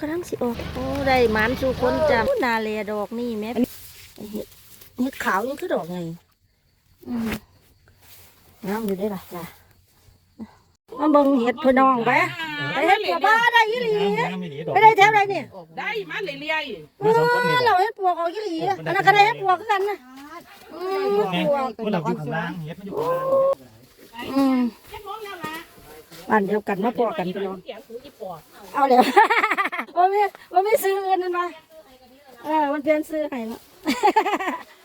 กำลังสิออกโอ้ได้หมันสู่คนจำนาเลดอกนี่แม่เห็ดเห็ดขาวนี่คือดอกไงอืมน้ำอยู่ได้ล่ะจ้ะมาเบิ่งเห็ดพี่น้องไปไปเห็ดปวกบ้าได้ยี่หลีไปได้แถวไหนเนี่ยได้มาเรื่อยเออเราเห็ดปวกเอายี่หลีอันนั้นก็ได้เห็ดปวกคือกันนะอืมปวกมันเราอยู่ข้างล่างเฮ็ดมันอยู่ข้างล่างอืมๆแค่มองแล้วล่ะอันเดียวกันมาปวกกันพี่น้องเสียงหูอีปอดเอาเลย ว่าไม่ว่าไม่ซื้อเงินนั่นมาเออมันเปลี่ยนซื้อให้ละ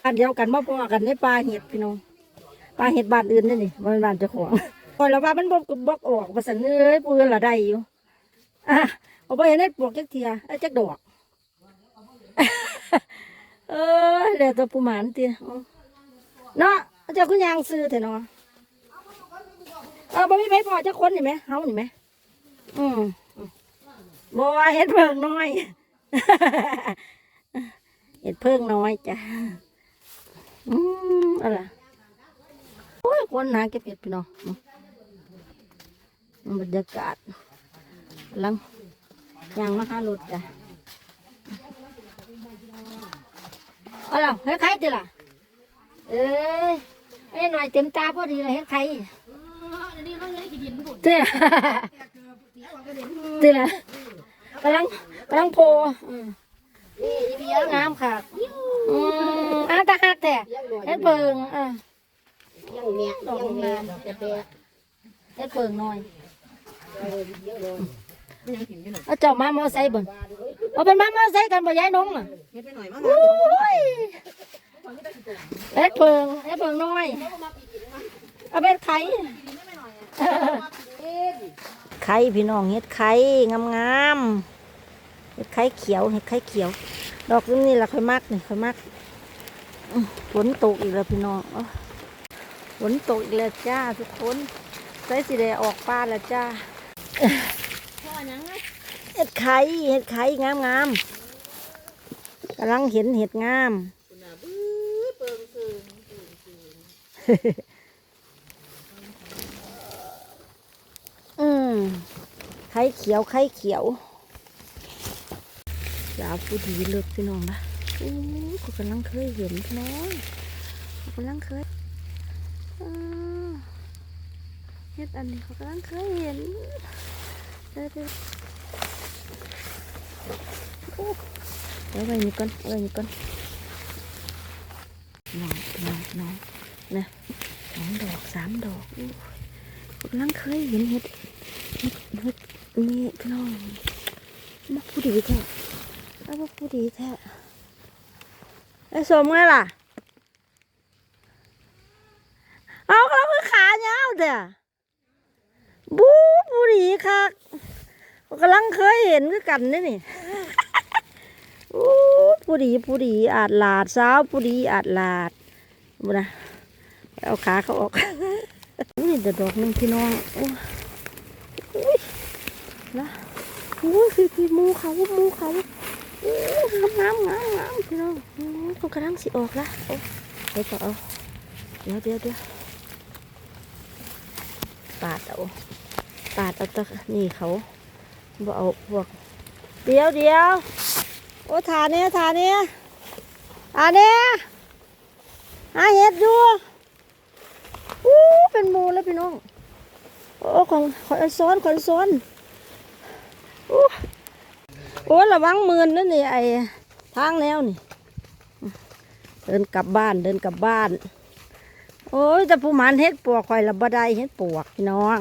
อันเดียวกันมาพอกันในปลาเห็ดพี่น้องปลาเห็ดบานอื่นนี่นี่บ้านบานเจ้าของพอแล้วว่ามันบกบกออกภาษาเนื้อปืนละได้อยู่อะเอาไปเห็นได้ปลวกจักเทียไอ้จักดอกเออเดี๋ยวตัวปูหมานเตี้ยเนาะเจ้าคุณยางซื้อเถอะเนาะเออบ่มีไผพอจักคนนี่ไหมเฮานี่ไหมอืม บัวเห็ดเพิ่งน้อย เห็ดเพิ่งน้อยจ้ะ อืมอะไรโอ้ยคนหาเก็บเห็ดพี่น้องอืมบรรยากาศกำลังยางมาหารถจ้ะเอาล่ะเฮ็ดไข่ติล่ะ เอ้ยไอ้หน่อยเต็มตาพอดีเลยเฮ็ดไข่เจ้เจ้ กำลังกำลังโพอืมนี่อีเบียงามค่ะอืมอะตาหักแต่เฮ็ดเปิงอะยังเนี่ยยังเนี่ยจะเปะเฮ็ดเปิงหน่อยเอาเจ้ามามอไซค์เบิ่งเอาเป็นมามอไซค์กันบ่ย้ายน้องอะเฮ็ดไปหน่อยมั้งโอ้ยเฮ็ดเปิงเฮ็ดเปิงน้อยเอาเป็นไข่ไข่พี่น้องเฮ็ดไข่งามๆ เฮ็ดไข่เขียวเฮ็ดไข่เขียว ดอกนี้ละค่อยมักนี่ค่อยมักฝนตกอีกแล้วพี่น้องฝนตกอีกแล้วจ้าทุกคนใส่สีแดงออกป้าแล้วจ้าเห็ดไข่เห็ดไข่งามงามๆกำลังเห็นเห็ดงามอืมไข่เขียวไข่เขียว สาวผู้ดีเลือกพี่น้องนะอู้กูกำลังเคยเห็นพี่น้องกูกำลังเคยเฮ็ดอันนี้เขากำลังเคยเห็นเดี๋ยวเดี๋ยวโอ้เดี๋ยวไปนี่ก่อนเอาไว้นี่ก่อนน้องน้องน้องนะสองดอกสามดอกอู้กูกำลังเคยเห็นเห็ดเฮ็ดเฮ็ดนี่พี่น้องมักผู้ดีแท้เอามักผู้ดีแท้ไอ้สมไงล่ะ เอาเขาคือขาเงาวเด้อบูผู้ดีคักกำลังเคยเห็นคือกันนี่นี่อู้ผู้ดีผู้ดีอาจหลาดสาวผู้ดีอาจหลาดบุนะเอาขาเขาออกนี่เดี๋ยวดอกนึงพี่น้องโอ้ยนะโอ้ยพี่พี่มูเขา มูเขา งามงามงามพี่น้องโอ้ยเขากำลังสิออกละโอ้เดี๋ยวเอาเดี๋ยวเดี๋ยวเดี๋ยวปาดเอาปาดเอาตะนี่เขาบ่เอาพวกเดี๋ยวเดี๋ยวโอ้ทาเนี้ยทาเนี้ยทาเนี้ยหาเห็ดอยู่อู้เป็นมูแล้วพี่น้องโอ้ของขอนซ้อนขอนซ้อนโอ้ อ้ระวังมือนนั่นนี่ไอ้ทางแล้วนี่ เดินกลับบ้านเดินกลับบ้าน โอ้ยแต่ผู้มันเฮ็ดปวกข่อยละบ่ได้เฮ็ดปวกพี่น้อง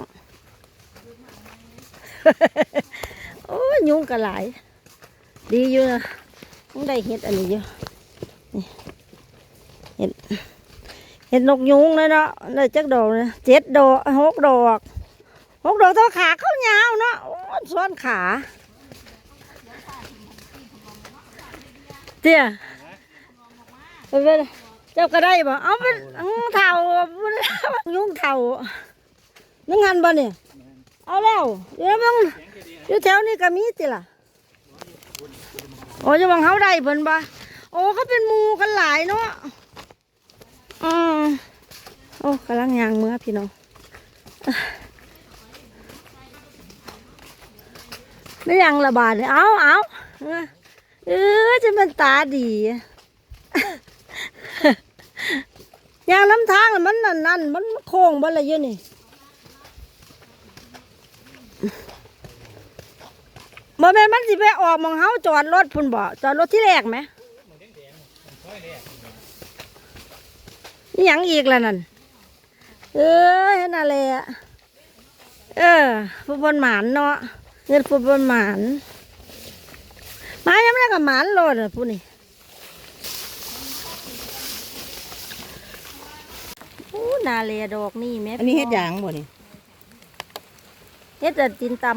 โอ้ยยุงกระหลาย ดีอยู่นะต้องได้เฮ็ดอันนี้อยู่นี่เห็ดเห็ดนกยุงเลยเนาะได้จักดอกเลยเจ็ดดอกหกดอกหกดอกเท่าขาเข้ายาวเนาะโอ้ยซ้อนขา เตี้ยไปไปเลยเจ้าก็ได้บ่เอาเป็นเท่ายุ่งเท่านึ่งหันบ่เนี่ยเอาแล้วเดี๋ยวมึงอยู่แถวนี้ก็มีติล่ะโอ้ยจะบังเขาได้เพิ่นบ่โอ้เขาเป็นมูกันหลายเนาะอืมโอ้กำลังยางเมื่อพี่น้องไม่ยังระบาดเลยเอาเอา เออจะมันตาดียางน้ำทางมันนั่นนั่นมันโค้งบ่ละเยอะนี่บ่แม่นมันสิไปออกมองเฮาจอดรถพุ่นบ่จอดรถที่แรกไหมนี่ยังอีกแล่ะนั่นเออนั่นแหละเออฟุตบอลหมานเนาะเงินฟุตบอลหมานหมายังไม่ได้ กับหมานโลดอะพูดนี่โอ้นาเลดอกนี่แม่อันนี้เฮ็ดหยางบ่นี่เฮ็ดแต่ตินตำ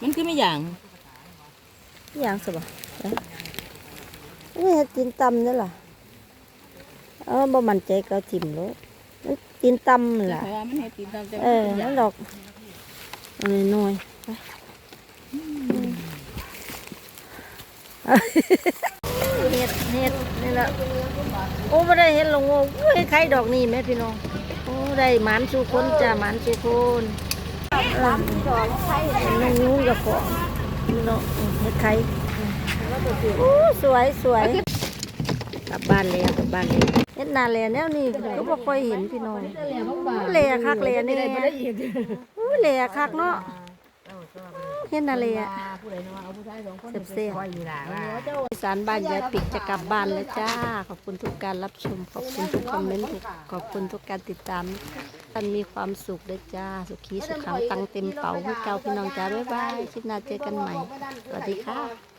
มันคือไม่หยางหยางสบะนี่เฮ็ดตินตำนี่ล่ะเออบ่มั่นใจก็ทิ่มโลดมันตินตำนั่นล่ะเพราะว่ามันเฮ็ดตีนตามแต่เออมันดอกอันนี้น้อยไป เฮ็ดเฮ็ดนี่ละโอ้บ่ได้เฮ็ดลงโอ้เฮ้ยใครดอกนี่แม่พี่น้องโอ้ได้หมานสู่คนจ้ะหมานสู่คนเออน้องนู้นกับของนี่นาะเออเฮ็ดไข่โอ้สวยสวยกลับบ้านแล้วกลับบ้านแล้วเฮ็ดนาแลแนวนี้ก็บ่ค่อยเห็นพี่น้องแลคักแลนี่อู้แลคักเนาะ เฮ็ดนาแลผู้ใดเนาะเอาผู้ชายสองคนเสียบคอยอยู่ล่ะว่าอีสานบ้านยายปิกจะกลับบ้านแล้วจ้า ขอบคุณทุกการรับชม ขอบคุณทุกคอมเมนต์ทุกขอบคุณทุกการติดตามท่านมีความสุขด้วยจ้า สุขีสุขขังตังเต็มเป๋าพวกเก่าพี่น้องจ้าบ๊ายบายคลิปหน้าเจอกันใหม่ สวัสดีค่ะ